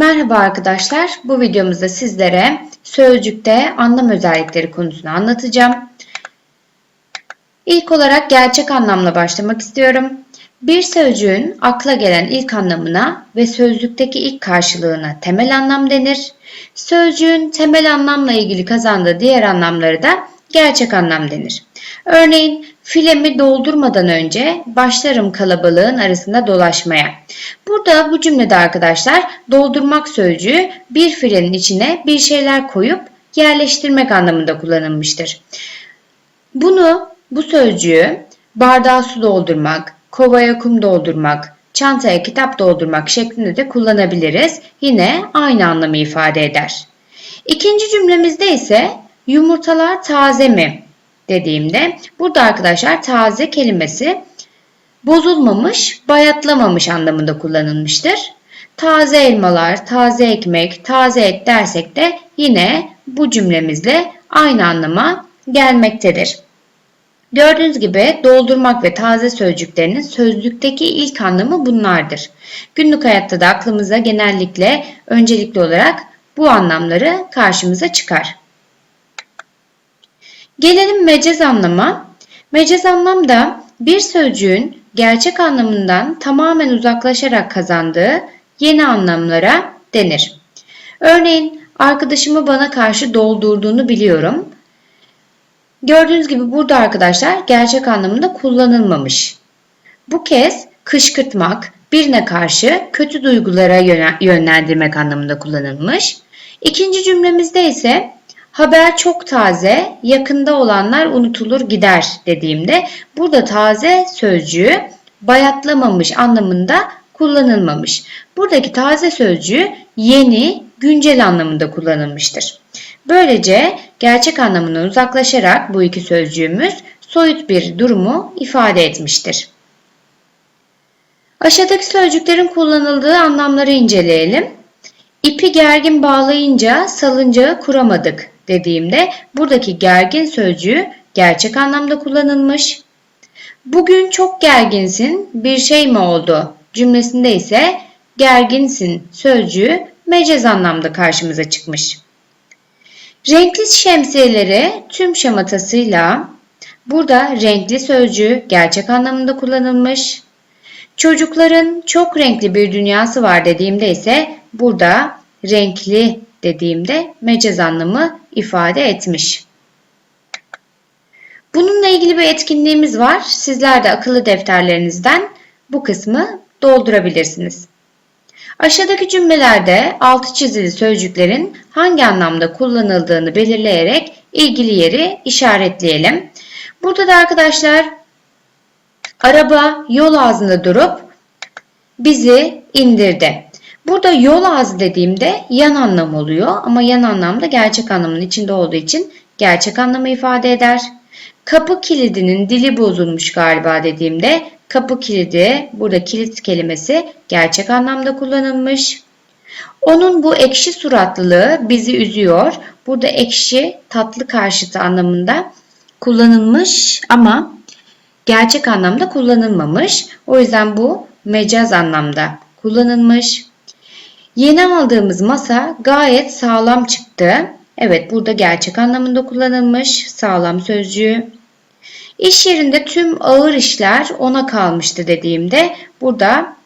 Merhaba arkadaşlar. Bu videomuzda sizlere sözcükte anlam özellikleri konusunu anlatacağım. İlk olarak gerçek anlamla başlamak istiyorum. Bir sözcüğün akla gelen ilk anlamına ve sözlükteki ilk karşılığına temel anlam denir. Sözcüğün temel anlamla ilgili kazandığı diğer anlamları da gerçek anlam denir. Örneğin filemi doldurmadan önce başlarım kalabalığın arasında dolaşmaya. Burada bu cümlede arkadaşlar doldurmak sözcüğü bir filenin içine bir şeyler koyup yerleştirmek anlamında kullanılmıştır. Bunu bu sözcüğü bardağa su doldurmak, kovaya kum doldurmak, çantaya kitap doldurmak şeklinde de kullanabiliriz. Yine aynı anlamı ifade eder. İkinci cümlemizde ise yumurtalar taze mi dediğimde burada arkadaşlar taze kelimesi bozulmamış, bayatlamamış anlamında kullanılmıştır. Taze elmalar, taze ekmek, taze et dersek de yine bu cümlemizle aynı anlama gelmektedir. Gördüğünüz gibi doldurmak ve taze sözcüklerinin sözlükteki ilk anlamı bunlardır. Günlük hayatta da aklımıza genellikle öncelikli olarak bu anlamları karşımıza çıkar. Gelelim mecaz anlama. Mecaz anlamda bir sözcüğün gerçek anlamından tamamen uzaklaşarak kazandığı yeni anlamlara denir. Örneğin arkadaşımı bana karşı doldurduğunu biliyorum. Gördüğünüz gibi burada arkadaşlar gerçek anlamında kullanılmamış. Bu kez kışkırtmak, birine karşı kötü duygulara yönlendirmek anlamında kullanılmış. İkinci cümlemizde ise haber çok taze, yakında olanlar unutulur gider dediğimde burada taze sözcüğü bayatlamamış anlamında kullanılmamış. Buradaki taze sözcüğü yeni, güncel anlamında kullanılmıştır. Böylece gerçek anlamından uzaklaşarak bu iki sözcüğümüz soyut bir durumu ifade etmiştir. Aşağıdaki sözcüklerin kullanıldığı anlamları inceleyelim. İpi gergin bağlayınca salıncağı kuramadık dediğimde buradaki gergin sözcüğü gerçek anlamda kullanılmış. Bugün çok gerginsin, bir şey mi oldu cümlesinde ise gerginsin sözcüğü mecaz anlamda karşımıza çıkmış. Renkli şemsiyeleri tüm şematasıyla burada renkli sözcüğü gerçek anlamında kullanılmış. Çocukların çok renkli bir dünyası var dediğimde ise burada renkli dediğimde mecaz anlamı ifade etmiş. Bununla ilgili bir etkinliğimiz var. Sizler de akıllı defterlerinizden bu kısmı doldurabilirsiniz. Aşağıdaki cümlelerde altı çizili sözcüklerin hangi anlamda kullanıldığını belirleyerek ilgili yeri işaretleyelim. Burada da arkadaşlar araba yol ağzında durup bizi indirdi. Burada yol ağzı dediğimde yan anlam oluyor ama yan anlamda gerçek anlamın içinde olduğu için gerçek anlamı ifade eder. Kapı kilidinin dili bozulmuş galiba dediğimde kapı kilidi burada kilit kelimesi gerçek anlamda kullanılmış. Onun bu ekşi suratlılığı bizi üzüyor. Burada ekşi tatlı karşıtı anlamında kullanılmış ama gerçek anlamda kullanılmamış. O yüzden bu mecaz anlamda kullanılmış. Yeni aldığımız masa gayet sağlam çıktı. Evet burada gerçek anlamında kullanılmış sağlam sözcüğü. İş yerinde tüm ağır işler ona kalmıştı dediğimde burada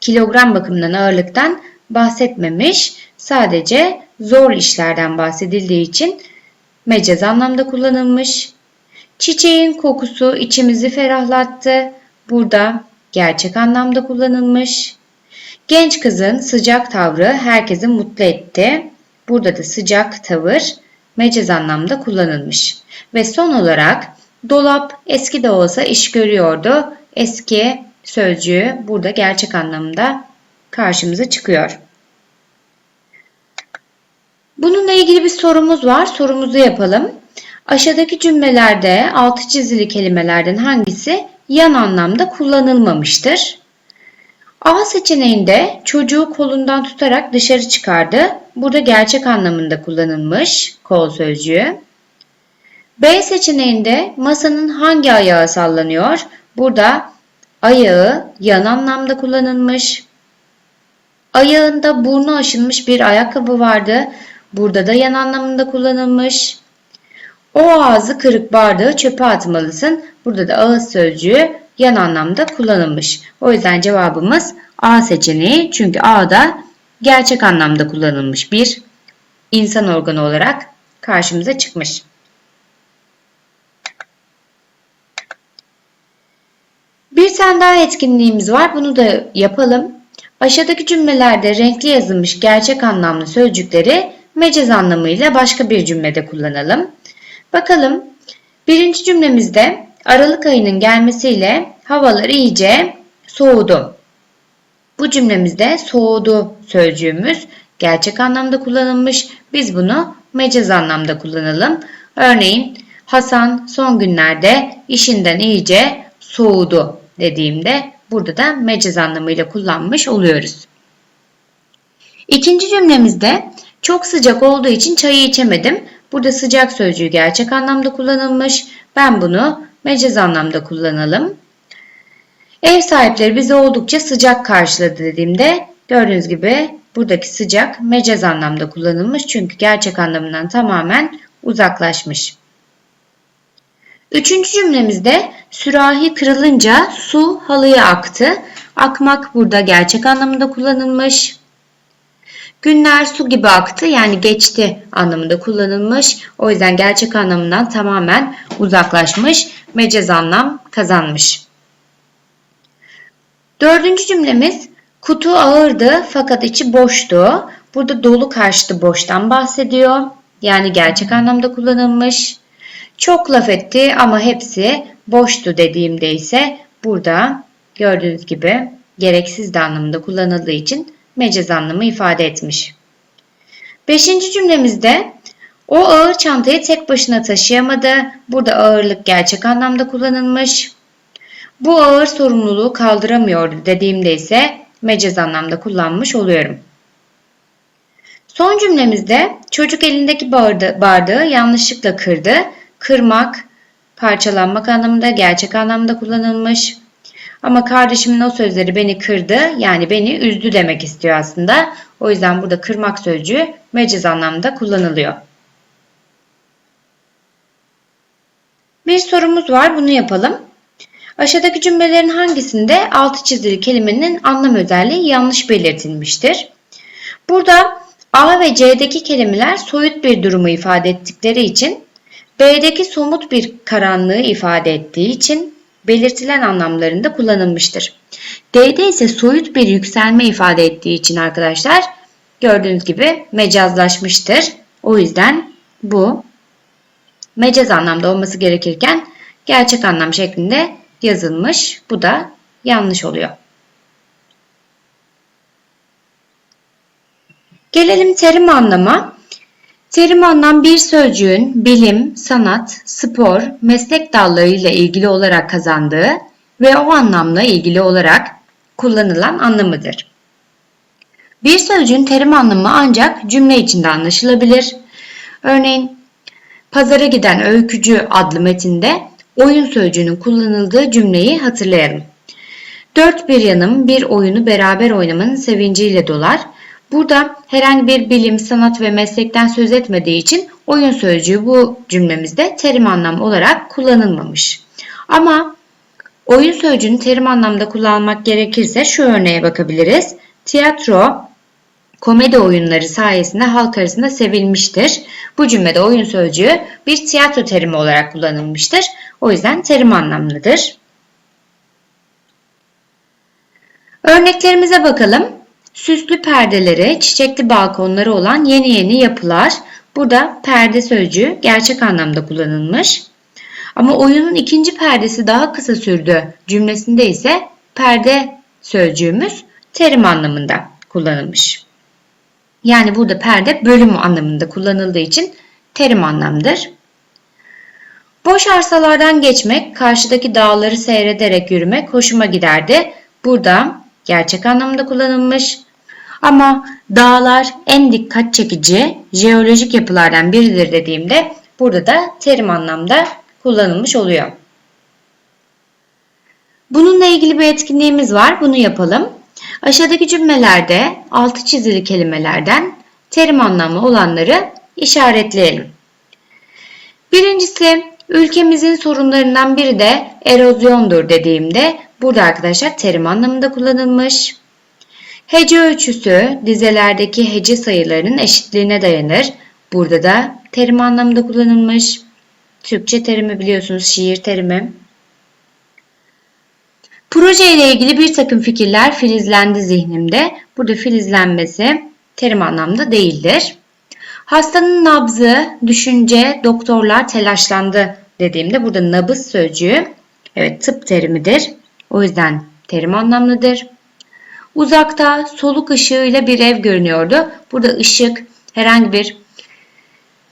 kilogram bakımından ağırlıktan bahsetmemiş. Sadece zor işlerden bahsedildiği için mecaz anlamda kullanılmış. Çiçeğin kokusu içimizi ferahlattı. Burada gerçek anlamda kullanılmış. Genç kızın sıcak tavrı herkesi mutlu etti. Burada da sıcak tavır mecaz anlamda kullanılmış. Ve son olarak dolap eski de olsa iş görüyordu. Eski sözcüğü burada gerçek anlamda karşımıza çıkıyor. Bununla ilgili bir sorumuz var. Sorumuzu yapalım. Aşağıdaki cümlelerde altı çizili kelimelerden hangisi yan anlamda kullanılmamıştır? A seçeneğinde çocuğu kolundan tutarak dışarı çıkardı. Burada gerçek anlamında kullanılmış kol sözcüğü. B seçeneğinde masanın hangi ayağı sallanıyor? Burada ayağı yan anlamda kullanılmış. Ayağında burnu aşınmış bir ayakkabı vardı. Burada da yan anlamında kullanılmış. O ağzı kırık bardağı çöpe atmalısın. Burada da ağız sözcüğü yan anlamda kullanılmış. O yüzden cevabımız A seçeneği. Çünkü A da gerçek anlamda kullanılmış bir insan organı olarak karşımıza çıkmış. Bir tane daha etkinliğimiz var. Bunu da yapalım. Aşağıdaki cümlelerde renkli yazılmış gerçek anlamlı sözcükleri mecaz anlamıyla başka bir cümlede kullanalım. Bakalım. Birinci cümlemizde Aralık ayının gelmesiyle havalar iyice soğudu. Bu cümlemizde soğudu sözcüğümüz gerçek anlamda kullanılmış. Biz bunu mecaz anlamda kullanalım. Örneğin Hasan son günlerde işinden iyice soğudu dediğimde burada da mecaz anlamıyla kullanmış oluyoruz. İkinci cümlemizde çok sıcak olduğu için çayı içemedim. Burada sıcak sözcüğü gerçek anlamda kullanılmış. Ben bunu mecaz anlamda kullanalım. Ev sahipleri bizi oldukça sıcak karşıladı dediğimde gördüğünüz gibi buradaki sıcak mecaz anlamda kullanılmış. Çünkü gerçek anlamından tamamen uzaklaşmış. Üçüncü cümlemizde sürahi kırılınca su halıya aktı. Akmak burada gerçek anlamında kullanılmış. Günler su gibi aktı yani geçti anlamında kullanılmış. O yüzden gerçek anlamından tamamen uzaklaşmış, mecaz anlam kazanmış. Dördüncü cümlemiz kutu ağırdı fakat içi boştu. Burada dolu karşıtı boştan bahsediyor. Yani gerçek anlamda kullanılmış. Çok laf etti ama hepsi boştu dediğimde ise burada gördüğünüz gibi gereksiz de anlamında kullanıldığı için mecaz anlamı ifade etmiş. Beşinci cümlemizde o ağır çantayı tek başına taşıyamadı. Burada ağırlık gerçek anlamda kullanılmış. Bu ağır sorumluluğu kaldıramıyordu dediğimde ise mecaz anlamda kullanmış oluyorum. Son cümlemizde çocuk elindeki bardağı yanlışlıkla kırdı. Kırmak, parçalanmak anlamında gerçek anlamda kullanılmış. Ama kardeşimin o sözleri beni kırdı yani beni üzdü demek istiyor aslında. O yüzden burada kırmak sözcüğü meciz anlamda kullanılıyor. Bir sorumuz var bunu yapalım. Aşağıdaki cümlelerin hangisinde altı çizili kelimenin anlam özelliği yanlış belirtilmiştir? Burada A ve C'deki kelimeler soyut bir durumu ifade ettikleri için B'deki somut bir karanlığı ifade ettiği için belirtilen anlamlarında kullanılmıştır. D'de ise soyut bir yükselme ifade ettiği için arkadaşlar gördüğünüz gibi mecazlaşmıştır. O yüzden bu mecaz anlamda olması gerekirken gerçek anlam şeklinde yazılmış. Bu da yanlış oluyor. Gelelim terim anlama. Terim anlam bir sözcüğün bilim, sanat, spor, meslek dalları ile ilgili olarak kazandığı ve o anlamla ilgili olarak kullanılan anlamıdır. Bir sözcüğün terim anlamı ancak cümle içinde anlaşılabilir. Örneğin Pazara giden öykücü adlı metinde oyun sözcüğünün kullanıldığı cümleyi hatırlayalım. Dört bir yanım bir oyunu beraber oynamanın sevinciyle dolar. Burada herhangi bir bilim, sanat ve meslekten söz etmediği için oyun sözcüğü bu cümlemizde terim anlam olarak kullanılmamış. Ama oyun sözcüğünü terim anlamda kullanmak gerekirse şu örneğe bakabiliriz. Tiyatro, komedi oyunları sayesinde halk arasında sevilmiştir. Bu cümlede oyun sözcüğü bir tiyatro terimi olarak kullanılmıştır. O yüzden terim anlamlıdır. Örneklerimize bakalım. Süslü perdeleri, çiçekli balkonları olan yeni yeni yapılar. Burada perde sözcüğü gerçek anlamda kullanılmış. Ama oyunun ikinci perdesi daha kısa sürdü cümlesinde ise perde sözcüğümüz terim anlamında kullanılmış. Yani burada perde bölüm anlamında kullanıldığı için terim anlamdır. Boş arsalardan geçmek, karşıdaki dağları seyrederek yürümek hoşuma giderdi. Burada gerçek anlamda kullanılmış. Ama dağlar en dikkat çekici jeolojik yapılardan biridir dediğimde burada da terim anlamda kullanılmış oluyor. Bununla ilgili bir etkinliğimiz var. Bunu yapalım. Aşağıdaki cümlelerde altı çizili kelimelerden terim anlamı olanları işaretleyelim. Birincisi ülkemizin sorunlarından biri de erozyondur dediğimde burada arkadaşlar terim anlamında kullanılmış. Hece ölçüsü dizelerdeki hece sayılarının eşitliğine dayanır. Burada da terim anlamında kullanılmış. Türkçe terimi biliyorsunuz şiir terimi. Proje ile ilgili bir takım fikirler filizlendi zihnimde. Burada filizlenmesi terim anlamda değildir. Hastanın nabzı, düşünce, doktorlar telaşlandı dediğimde burada nabız sözcüğü evet tıp terimidir. O yüzden terim anlamlıdır. Uzakta soluk ışığıyla bir ev görünüyordu. Burada ışık herhangi bir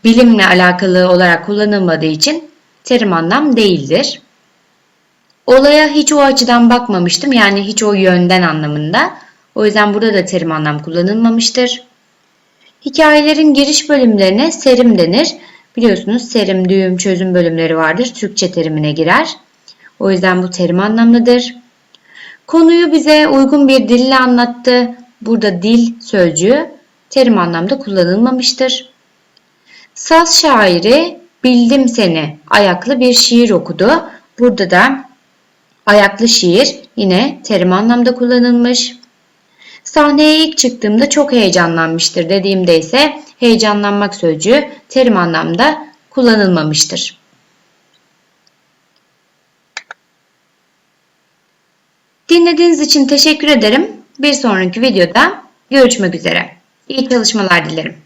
bilimle alakalı olarak kullanılmadığı için terim anlam değildir. Olaya hiç o açıdan bakmamıştım. Yani hiç o yönden anlamında. O yüzden burada da terim anlam kullanılmamıştır. Hikayelerin giriş bölümlerine serim denir. Biliyorsunuz serim, düğüm, çözüm bölümleri vardır. Türkçe terimine girer. O yüzden bu terim anlamlıdır. Konuyu bize uygun bir dille anlattı. Burada dil sözcüğü terim anlamda kullanılmamıştır. Saz şairi bildim seni ayaklı bir şiir okudu. Burada da ayaklı şiir yine terim anlamda kullanılmış. Sahneye ilk çıktığımda çok heyecanlanmıştır dediğimde ise heyecanlanmak sözcüğü terim anlamda kullanılmamıştır. Dinlediğiniz için teşekkür ederim. Bir sonraki videoda görüşmek üzere. İyi çalışmalar dilerim.